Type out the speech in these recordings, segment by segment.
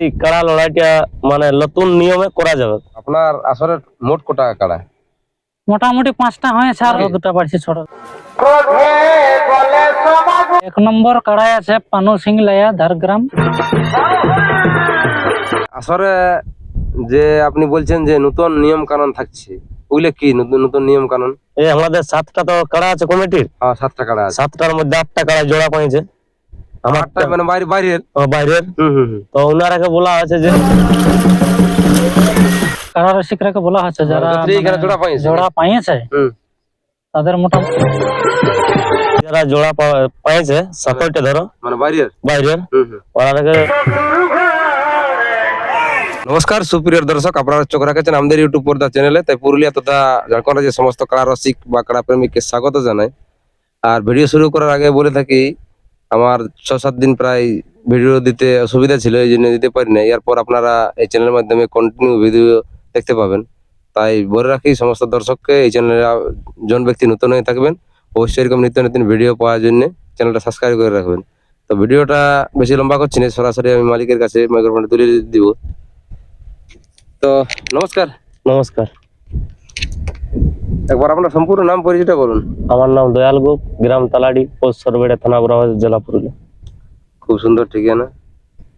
এই কাড়া লড়াইটা মানে নতুন নিয়মে করা যাবে। আপনার আসলে মোট কটা কাড়া? মোটামুটি পাঁচটা হয়েছে আর দুটা বাড়ছে ছোট। এক নম্বর কাড়াই আছে পানু সিং লাইয়া ঝাড়গ্রাম আসলে যে আপনি বলছেন যে নতুন নিয়ম কানুন থাকছে ওগুলো কি নতুন নতুন নিয়ম কানুন? এই আমাদের সাতটা তো কাড়া আছে কমিটির। হ্যাঁ সাতটা কাড়া আছে। সাতটার মধ্যে আটটা কাড়া জোড়া পাইছে আমার আটটা মানে বাইরে বাইরের? বাইরের? হুম হুম হুম। তো ওনারাকে বলা হয়েছে যে কাড়া রসিকরাকে বলা হচ্ছে যারা যতটি এখানে মানে জোড়া পাইছে। জোড়া পাইছে তাদের মোটামুটি যারা জোড়া পাইছে ধরো। মানে বাইরের? বাইরের। ওনারাকে নমস্কার সুপ্রিয় দর্শক আপনারা চোখ রাখেছেন আমাদের ইউটিউব পর্দা চ্যানেলে তাই পুরুলিয়া তথা ঝাড়খণ্ডের যে সমস্ত কাড়া রসিক বা কাড়া প্রেমিককে স্বাগত জানাই। আর ভিডিও শুরু করার আগে বলে থাকি আমার ছ সাত দিন প্রায় ভিডিও দিতে অসুবিধা ছিল, এই জন্য দিতে পারি না এরপর আপনারা এই চ্যানেলের মাধ্যমে কন্টিনিউ ভিডিও দেখতে পাবেন। তাই বলে রাখি, সমস্ত দর্শককে এই চ্যানেলে জন ব্যক্তি নতুন হয়ে থাকবেন, অবশ্যই এরকম নিত্য নতুন ভিডিও পাওয়ার জন্য চ্যানেলটা সাবস্ক্রাইব করে রাখবেন। তো ভিডিওটা বেশি লম্বা করছি না, সরাসরি আমি মালিকের কাছে মাইক্রোফোনটা তুলে দিব। তো নমস্কার। নমস্কার। একবার আপনার সম্পূর্ণ নাম পরিচয়টা বলুন। আমার নাম দয়াল গোপ গ্রাম তালাডি পোস্ট সরবেড়া থানা বুড়াবাজার জেলা পুরুলিয়া। খুব সুন্দর ঠিকানা।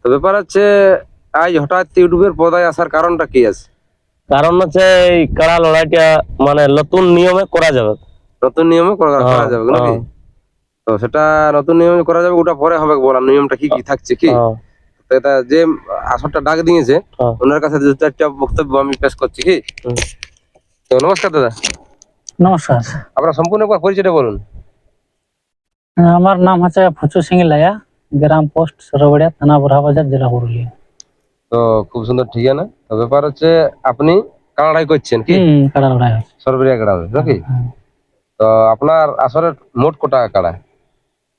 তো ব্যাপার হচ্ছে আজ হঠাৎ ইউটিউবের পদায় আসার কারণটা কি আছে? কারণ হচ্ছে এই কাড়া লড়াইটা মানে নতুন নিয়মে করা যাবে। নতুন নিয়মে করা করা হ্যাঁ, যাবে নাকি? হ্যাঁ। তো সেটা নতুন নিয়মে করা যাবে ওটা পরে হবে বলা নিয়মটা কি কি থাকছে কি? হ্যাঁ, তো এটা যে আসরটা ডাক দিয়েছে হ্যাঁ। ওনার কাছে দু চারটা বক্তব্য আমি পেশ করছি কি? তো নমস্কার দাদা। নমস্কার। আপনার সম্পূর্ণ একবার পরিচয়টা বলুন। আমার নাম হচ্ছে ফুচু সিং লাইয়া গ্রাম পোস্ট সরবড়িয়া থানা বুড়াবাজার জেলা পুরুলিয়া। তো খুব সুন্দর ঠিকানা। তো ব্যাপার হচ্ছে আপনি কানাডাই করছেন কি? হুম কাড়া লড়াই হচ্ছে সরবরিয়া গ্রামে নাকি? তো আপনার আসলে মোট কটা কাড়া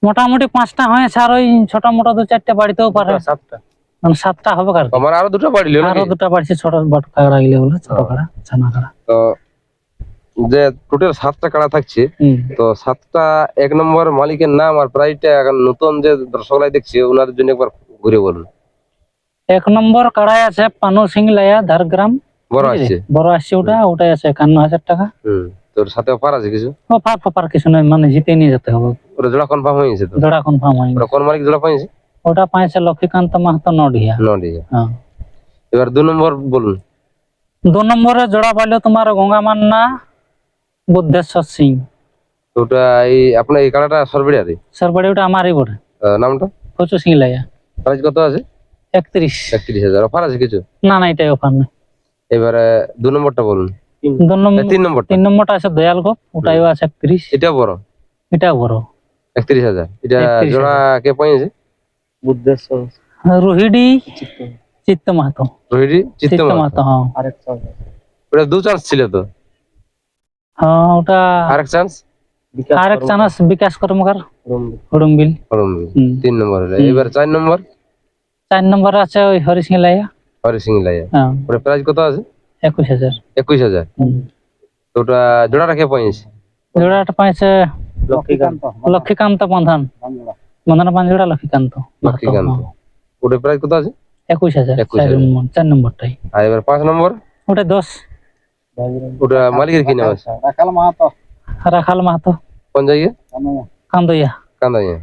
মোটামুটি পাঁচটা হয়েছে আর ওই ছোট মোটা দু চারটে বাড়িতেও পারে। সাতটা। মানে সাতটা হবে কার? আমার আরও দুটো বাড়িল আরও নাকি? দুটা বাড়ছে ছোট বট কাড়া গিলে বলে ছোট হ্যাঁ। কাড়া ছানা কাড়া। তো যে টোটাল সাতটা কাড়া থাকছে তো সাতটা এক নম্বর মালিকের নাম আর প্রাইসটা নতুন যে দর্শকলাই দেখছি ওনাদের জন্য একবার ঘুরে বলুন। এক নম্বর কাড়াই আছে পানু সিং লাইয়া ঝাড়গ্রাম বড়? আছে বড় আসছে ওটা ওটাই আছে একান্ন হাজার টাকা। তোর সাথে অফার আছে কিছু? ও ফার ফার কিছু নয় মানে জিতে নিয়ে যেতে হবে। ওটা জোড়া কনফার্ম হয়েছে তো? জোড়া কনফার্ম হয়নি ওটা কোন মালিক জোড়া পাইছে? ওটা পাইছে লক্ষ্মীকান্ত মাহাতো নডিয়া। নডিয়া। হ্যাঁ। এবার দু নম্বর বলুন। দু নম্বরে জোড়া পাইলো তোমার গঙ্গা মান্না বুদ্ধেশ্বর সিং। ওটা এই আপনার এই কাড়াটা সরবেড়িয়ারে সরবাড়ি ওটা আমারই বটে। আহ, নামটা? প্রচুর সিং লাইয়া প্রাইস কত আছে? একত্রিশ। একত্রিশ হাজার। অফার আছে কিছু? না না এটাই অফার না। এবারে দু নম্বরটা বলুন। দু নম্বর তিন নম্বরটা। তিন নম্বরটা আছে দয়াল গোপ ওটাইও আছে একত্রিশ। এটা বড়? এটা বড়। একত্রিশ হাজার। এটা 31,000 জোড়া কে পাইছে রোহিডি চিত্ত। মাহাতো। রোহিড়ি চিত্ত চিত্ত মাহাতো। মাহাতো হ্যাঁ। ওটা দু চান্স ছিল তো। হ্যাঁ ওটা আরেক চান্স আরেক চানাস বিকাশ কর্মকার? হুড়ুমবিল হুম। তিন নম্বর হলো। এবার চার নম্বর? চার নম্বরে আছে ওই হরি সিং লাইয়া হরি সিং লাইয়া হ্যাঁ। ওটা প্রাইস কত আছে? একুশ হাজার। একুশ হাজার। হুম। তো ওটা জোড়াটা কে পাইছে জোড়াটা পাইছে লক্ষ্মীকান্ত বন্ধন। বন্ধন। পাঞ্জোড়া লক্ষ্মীকান্ত মাহাতো, লক্ষ্মীকান্ত। হ্যাঁ। ওটা প্রাইস কত আছে? একুশ হাজার। 21,000 চার চার নম্বরটাই। আর এবার পাঁচ নম্বর? ওটা দশ। ওটা মালিকের কি নাম আছে? রাখাল মাহাতো। কোন জায়গায়? কান্দইয়া। কান্দাইয়া।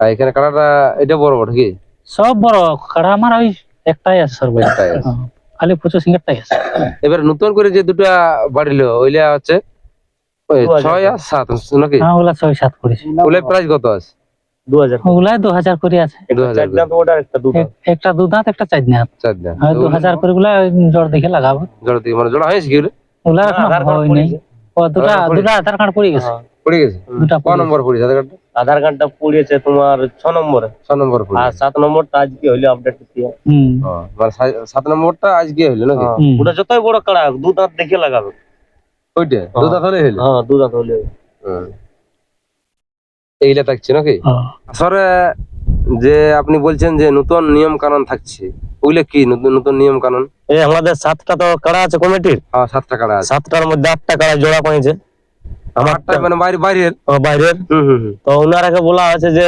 আর এখানে কাটাটা এটা বড় বড় কি সব বড়। কাড়া আমার ওই একটাই আছে সর্বোচ্চ। একটাই আছে। খালি প্রচুর সিঙ্গারটাই আছে। এবার নতুন করে যে দুটা বাড়িলো ওইলা হচ্ছে ওই ছয় আর সাত নাকি? হ্যাঁ ওগুলা ছয় সাত করেছে। ওগুলা প্রাইস কত আছে? ওগুলাই দু হাজার করে আছে। একটা দু দাঁত একটা চার দাঁত। দু হাজার করে গুলা জোর দেখে লাগাবো। জোড়া দিয়ে মানে জোড়া হয়েছে কি ওগুলা? হয়নি দুটা দুটা আধার কার্ড পড়ে গেছে। পড়ে গেছে? দুটা ক নম্বর পড়েছে আধার কার্ডটা? আধার কার্ডটা তোমার ছ নম্বরে। ছ নম্বর আর পড়েছে সাত নম্বরটা আজকে হইলে আপডেট দিতে হুম। মানে সা- সাত নম্বরটা আজকে হইল নাকি? ওটা যতই বড় কাড়া দাঁত দেখে লাগাবে। ওইটা? দু দাঁত হলে হইল? হ্যাঁ দু দাঁত হলে হুম। এইটা থাকছে নাকি। আসলে যে আপনি বলছেন যে নতুন নিয়ম কানুন থাকছে ওগুলো কি নতুন নতুন নিয়ম কানুন এই আমাদের সাতটা তো কাড়া আছে কমিটির। হ্যাঁ সাতটা কাড়া আছে। সাতটার মধ্যে আটটা কাড়া জোড়া পাইছে। মানে বাইরে বাইরের? বাইরের? তো ওনারাকে বলা হয়েছে যে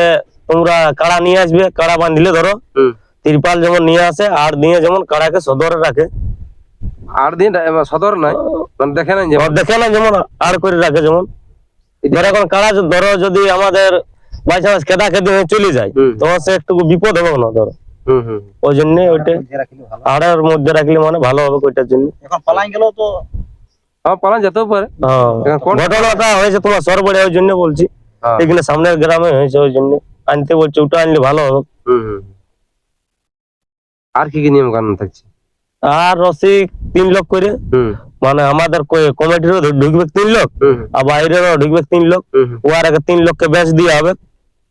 তোমরা কাড়া নিয়ে আসবে কাড়া বান্ধিলে ধরো। হুম। তিরপাল যেমন নিয়ে আসে আর দিয়ে যেমন কাড়াকে সদরে রাখে। আট দিন সদর নাই মানে দেখে না যেমন আর করে রাখে যেমন। এখন কাড়া ধরো যদি আমাদের বাই চান্স কেদা খেতে হয়ে চলে যায়। তখন সে একটু বিপদ হবে না ধরো। হুম হুম ওই জন্য ওইটা আড়ার মধ্যে রাখলে মানে ভালো হবে ওইটার জন্য। এখন পালাই গেল তো হ্যাঁ পালান যেতেও পারে। হ্যাঁ। কোন- ঘটনাটা হয়েছে তোমার সরবড়ে ওই জন্য বলছি। হ্যাঁ। এখানে সামনের গ্রামে হয়েছে ওই জন্য। আনতে বলছে ওটা আনলে ভালো হবে। হুম হুম আর কি কি নিয়ম কানুন থাকছে? আর রসিক তিন লোক করে। হুম। মানে আমাদের কমিটিরও ঢুকবে তিন লোক আর বাইরেরও ঢুকবে তিন লোক। ওর আগে তিন লোককে ব্যাচ দিয়ে হবে।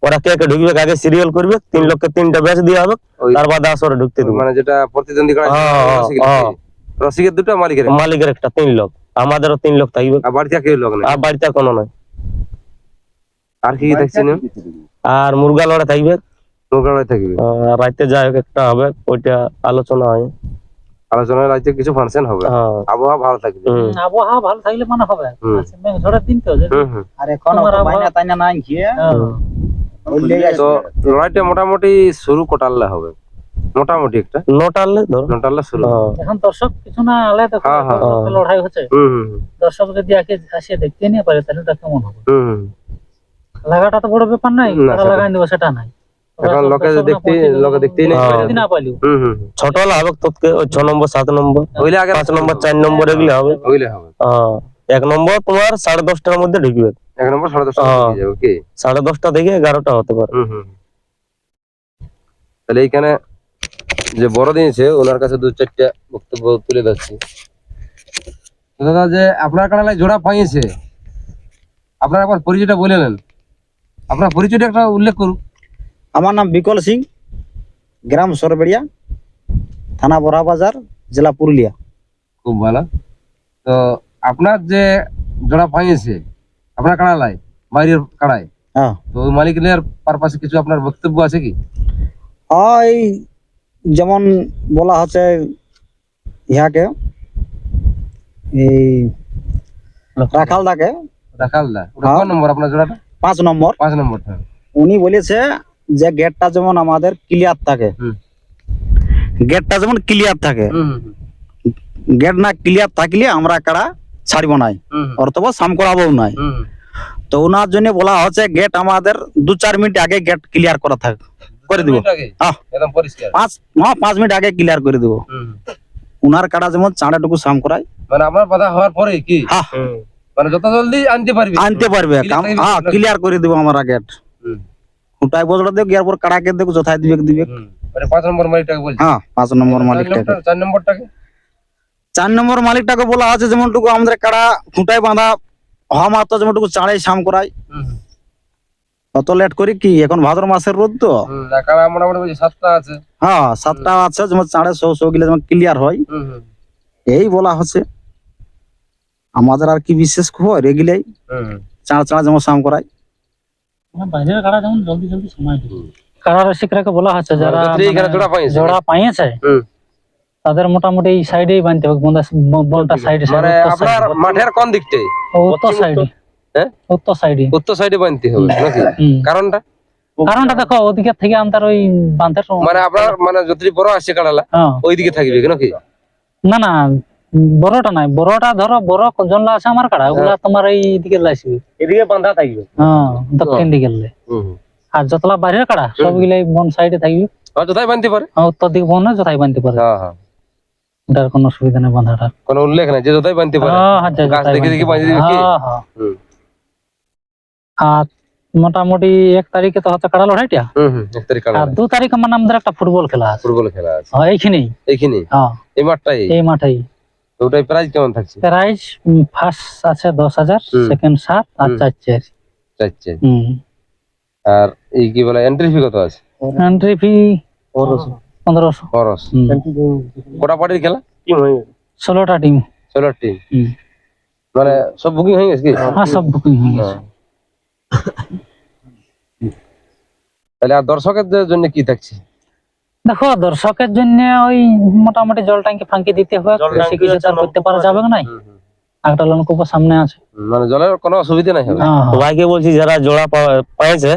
ওরা কে কে ঢুকবে আগে সিরিয়াল করবে তিন লোককে তিনটা ব্যাচ দিয়ে হবে। তার বাদে আসরে ঢুকতে দেবে। মানে যেটা প্রতিদ্বন্দ্বী করা হ্যাঁ, হ্যাঁ, রসিকের হ্যাঁ। দুটো মালিকের একটা। মালিকের একটা তিন লোক। আমাদেরও তিন লোক থাকবে। আর বাড়িতে আর কেউ লোক নেই? আর বাড়িতে কোনো নাই। আর কি থাকছে আর মুরগা লড়ে থাকবে। নৌকা থাকবে। আর রাতে যাই হোক একটা হবে। ওইটা আলোচনা হয়। আলোচনা রাজ্যে কিছু ফাংশন হবে। হ্যাঁ। আবহাওয়া ভালো থাকবে। আবহাওয়া ভালো থাকলে মানে হবে। আচ্ছা, ঝড়ের দিন তো আর এখন বাইনা তাইনা নাই গিয়ে হ্যাঁ। তো লড়াইটা মোটামুটি শুরু কোটালে হবে। মোটামুটি একটা। নটালে ধরো। নোটালে শুরু। হ্যাঁ। এখন দর্শক কিছু না আলে দেখো হ্যাঁ, হ্যাঁ, হ্যাঁ। লড়াই হচ্ছে। দর্শক যদি আগে আসে দেখতে নিয়ে পারে তাহলে ওটা কেমন হবে? লাগাটা তো বড় ব্যাপার নাই লাগাই দেবো সেটা নাই। এখন লোকে দেখতে লোকে দেখতেই নেই। হ্যাঁ। যদি না পাইলেও হুম হুম হুম। ছোটলা হবে তোকে ছ নম্বর সাত নম্বর। হইলে আগে পাঁচ নম্বর চার নম্বর এগুলো হবে। হইলে হবে। হ্যাঁ। এক নম্বর তোমার সাড়ে দশটার মধ্যে ঢুকবে। এক নম্বর সাড়ে দশটা হ্যাঁ। হয়ে সাড়ে দশটা থেকে এগারোটা হতে পারে। তাহলে এইখানে যে বড় দিয়েছে ওনার কাছে দু চারটা বক্তব্য তুলে ধরছি। দাদা যে আপনার কাছে জোড়া পাইছে আপনার একবার পরিচয়টা বলে নেন। আপনার পরিচয়টা একটা উল্লেখ করুন। আমার নাম বিকল সিং গ্রাম সরবেড়িয়া থানা বড়া বাজার জেলা পুরুলিয়া। খুব ভালো। তো আপনার যে জোড়া পাইছে আপনার কাড়ালাই বাইরের কাড়ায় হ্যাঁ। তো ওই পারপাসে কিছু আপনার বক্তব্য আছে কি? ওই যেমন বলা হচ্ছে ইহাকে এই রাখাল দাকে রাখাল দা ওটা হ্যাঁ। কোন নম্বর আপনার জোড়াটা? পাঁচ নম্বর। পাঁচ নম্বরটা। উনি বলেছে যে গেটটা যেমন আমাদের ক্লিয়ার থাকে। গেটটা যেমন ক্লিয়ার থাকে। গেট না ক্লিয়ার থাকলে আমরা কারা ছাড়বো নাই অথবা সাম করাবো নাই। তো ওনার জন্য বলা হচ্ছে গেট আমাদের দু চার মিনিট আগে গেট ক্লিয়ার করা থাক করে দিব। পাঁচ হ্যাঁ পাঁচ মিনিট আগে ক্লিয়ার করে দিব। উনার কাটা যেমন চাঁড়াটুকু সাম করায়। মানে আপনার কথা হওয়ার পরে কি? হ্যাঁ। মানে যত জলদি আনতে পারবি। আনতে পারবে হ্যাঁ ক্লিয়ার করে দিব আমরা গেট হুম, খুঁটায় বজড়া দেব গিয়ার পর কাড়াকে দেব যথায় দিবে। মানে পাঁচ নম্বর মালিকটাকে বলছি? হ্যাঁ পাঁচ নম্বর মালিকটাকে। চার নম্বরটাকে? চার নম্বর মালিকটাকে বলা আছে যেমনটুকু আমাদের কাড়া খুঁটায় বাঁধা হওয়া মাত্র যেমনটুকু চাঁড়াই সাম করাই অত লেট করি কি? এখন ভাদ্র মাসের রোদ তো। মোটামুটি সাতটা আছে। হ্যাঁ সাতটা আছে যেমন চাঁড়ে সৌ সৌ গিলে যেমন ক্লিয়ার হয়। এই বলা হচ্ছে। আমাদের আর কি বিশেষ খবর এগুলাই। চাঁড়া চাঁড়া যেমন সাম করাই বাইরের কাড়া যেমন জলদি জলদি সময় দিবে কাড়া রসিকরাকে বলা হচ্ছে যারা যতদিন এখানে জোড়া পাইছে। জোড়া পাইছে হুম। তাদের মোটামুটি এই সাইডেই বানতে হবে বনটা বনটা। সাইডে মানে আপনার মাঠের কোন দিকটাই উত্তর সাইডে হ্যাঁ? উত্তর সাইডে উত্তর সাইডে বানতে হবে নাকি? কারণটা? কারণটা দেখো ওদিকে থেকে আমাদের ওই বাঁধের মানে আপনার মানে যতটি বড় আসছে কাড়ালা হ্যাঁ। ওই দিকে থাকবে নাকি? না না বড়টা নাই বড়টা ধরো বড় জনলা আছে আমার কাড়া ওগুলা তোমার এই দিকে লাইসবে এদিকে বাঁধা থাকবে। হ্যাঁ দক্ষিণ দিকে। আর যতলা বাইরের কাড়া সবগুলাই বন সাইডে থাকবে। আর যথাই বানতে পারে। আর উত্তর দিকে বন যথাই বানতে পারে। হ্যাঁ হ্যাঁ। এটার কোনো নেই বাঁধাটা। কোনো উল্লেখ নাই যে যথাই বানতে পারে। হ্যাঁ, হ্যাঁ, গাছ যথাই দেখে দেখে বানতে দিবে কি? পারে। হ্যাঁ, হ্যাঁ। আর মোটামুটি এক তারিখে তো হচ্ছে কাড়া লড়াইটা। হুম, হুম, এক তারিখ কাড়া আর দু তারিখে মানে আমাদের একটা ফুটবল খেলা আছে। ফুটবল খেলা আছে। হ্যাঁ, এইখানেই। এইখানে হ্যাঁ। এই মাঠটাই? এই মাঠেই। তো ওটাই প্রাইস কেমন থাকছে? প্রাইস ফার্স্ট আছে দশ হাজার। সেকেন্ড সাত আর। চার চার আর এই কি বলে এন্ট্রি ফি কত আছে? এন্ট্রি ফি পনেরোশো। কটা পার্টির খেলা? কি হয়ে গেছে? ষোলোটা টিম ষোলো টিম মানে সব বুকিং হয়ে গেছে কি? হ্যাঁ সব বুকিং হয়ে গেছে। তাহলে আর দর্শকের জন্য কি থাকছে? দেখো দর্শকের জন্য ওই মোটামুটি জল ট্যাঙ্কি ফাঙ্কি দিতে হবে। জল বেশি কিছু করতে পারা যাবে নাই। একটা সামনে আছে। মানে জলের কোনো অসুবিধা নাই ভাইকে বলছি যারা জোড়া পাইছে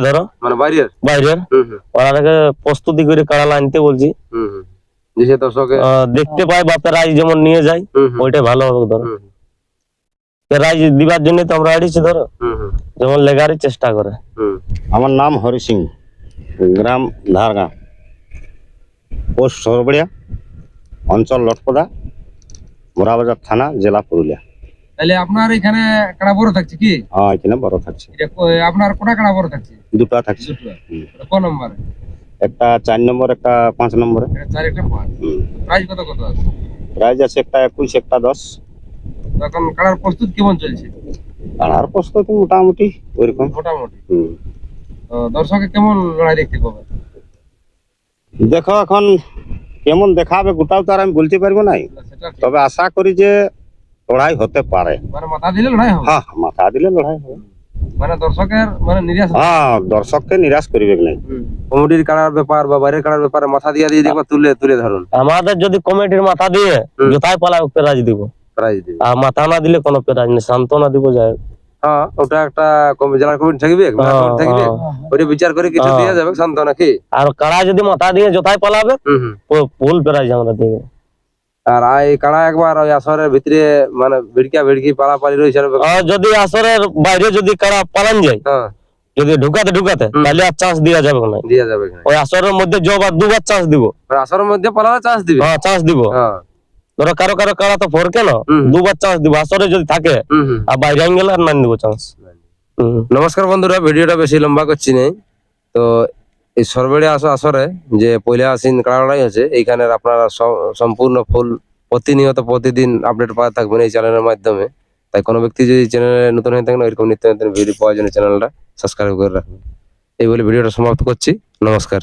ধরো। মানে বাইরের? ওরাকে প্রস্তুতি করে কাড়া আনতে বলছি। দেখতে পাই বা প্রাইজ যেমন নিয়ে যায় হুম ভালো হবে ধরো। হুম প্রাইজ দিবার জন্য তো আমরা আড়িছি ধরো। যেমন লেগারই চেষ্টা করে। হুম। আমার নাম হরি সিং গ্রাম ধারগাঁ। পোস্ট সরবড়িয়া অঞ্চল লটপদা মোরাবাজার থানা জেলা পুরুলিয়া। তাহলে আপনার এখানে কাড়া বড় থাকছে কি? হ্যাঁ এখানে বড় থাকছে। আপনার কোটা কাড়া বড় থাকছে? দুটা থাকছে। দুটো। হুম। ক নম্বরে? একটা চার নম্বর একটা পাঁচ নম্বরে। চার একটা পাঁচ। প্রাইস কত কত আছে? প্রাইজ আছে একটা একুশ একটা দশ। এখন কাড়ার প্রস্তুত কেমন চলছে? আর প্রস্তুতি মোটামুটি ওইরকম। মোটামুটি। দর্শকে কেমন লড়াই দেখতে পাবে দেখো এখন কেমন দেখাবে গোটাও তো আর আমি বলতে পারব নাই। তবে আশা করি যে লড়াই হতে পারে। মানে মাথা দিলে লড়াই হবে? হ্যাঁ মাথা দিলে লড়াই হবে। মানে দর্শকের মানে নিরাশ হ্যাঁ দর্শককে নিরাশ করিবে নাই? কমিটির কাড়ার ব্যাপার বা বাইরের কাড়ার ব্যাপারে মাথা দিয়ে দিয়ে দেখবা তুলে তুলে ধরুন। আমাদের যদি কমিটির মাথা দিয়ে। জোতায় পালা প্রাইজ দিব। প্রাইজ দিবে। আর মাথা না দিলে কোনো প্রাইজ নেই সান্ত্বনা দিব যায় ওটা একটা কমিটি থাকবে হ্যাঁ, থাকবে হ্যাঁ। ওটা বিচার করে কিছু হ্যাঁ। দিয়ে যাবে শান্ত নাকি? আর কাড়া যদি মাথা দিয়ে জোতায় পালাবে ফুল আমরা আর এই কাড়া একবার ওই আসরের ভিতরে মানে ভিড়কা ভিড়কি পালাপালি রয়েছে আর আর যদি আসরের বাইরে যদি কাড়া পালান যায় হ্যাঁ। যদি ঢুকাতে ঢুকাতে। তাহলে আর চান্স দেওয়া যাবে না দিয়ে যাবে ওই আসরের মধ্যে জবার দুবার চান্স দিব। আসরের মধ্যে পালালে চান্স দিবে? হ্যাঁ চান্স দিব। হ্যাঁ। ধরো কারও কারও কারা তো ফোর কেন। দুবার চান্স দিব আসরে যদি থাকে আর বাইরে গেলে আর না দিব চান্স নমস্কার বন্ধুরা ভিডিওটা বেশি লম্বা করছি নেই। তো এই সরবেড়ে আসো আসরে যে পয়লা আসিন কাড়াড়াই হচ্ছে এইখানের আপনারা সম্পূর্ণ ফুল প্রতিনিয়ত প্রতিদিন আপডেট পাওয়া থাকবেন এই চ্যানেলের মাধ্যমে। তাই কোনো ব্যক্তি যদি চ্যানেলে নতুন হয়ে থাকেন এরকম নিত্য নতুন ভিডিও পাওয়ার জন্য চ্যানেলটা সাবস্ক্রাইব করে রাখবেন এই বলে ভিডিওটা সমাপ্ত করছি। নমস্কার।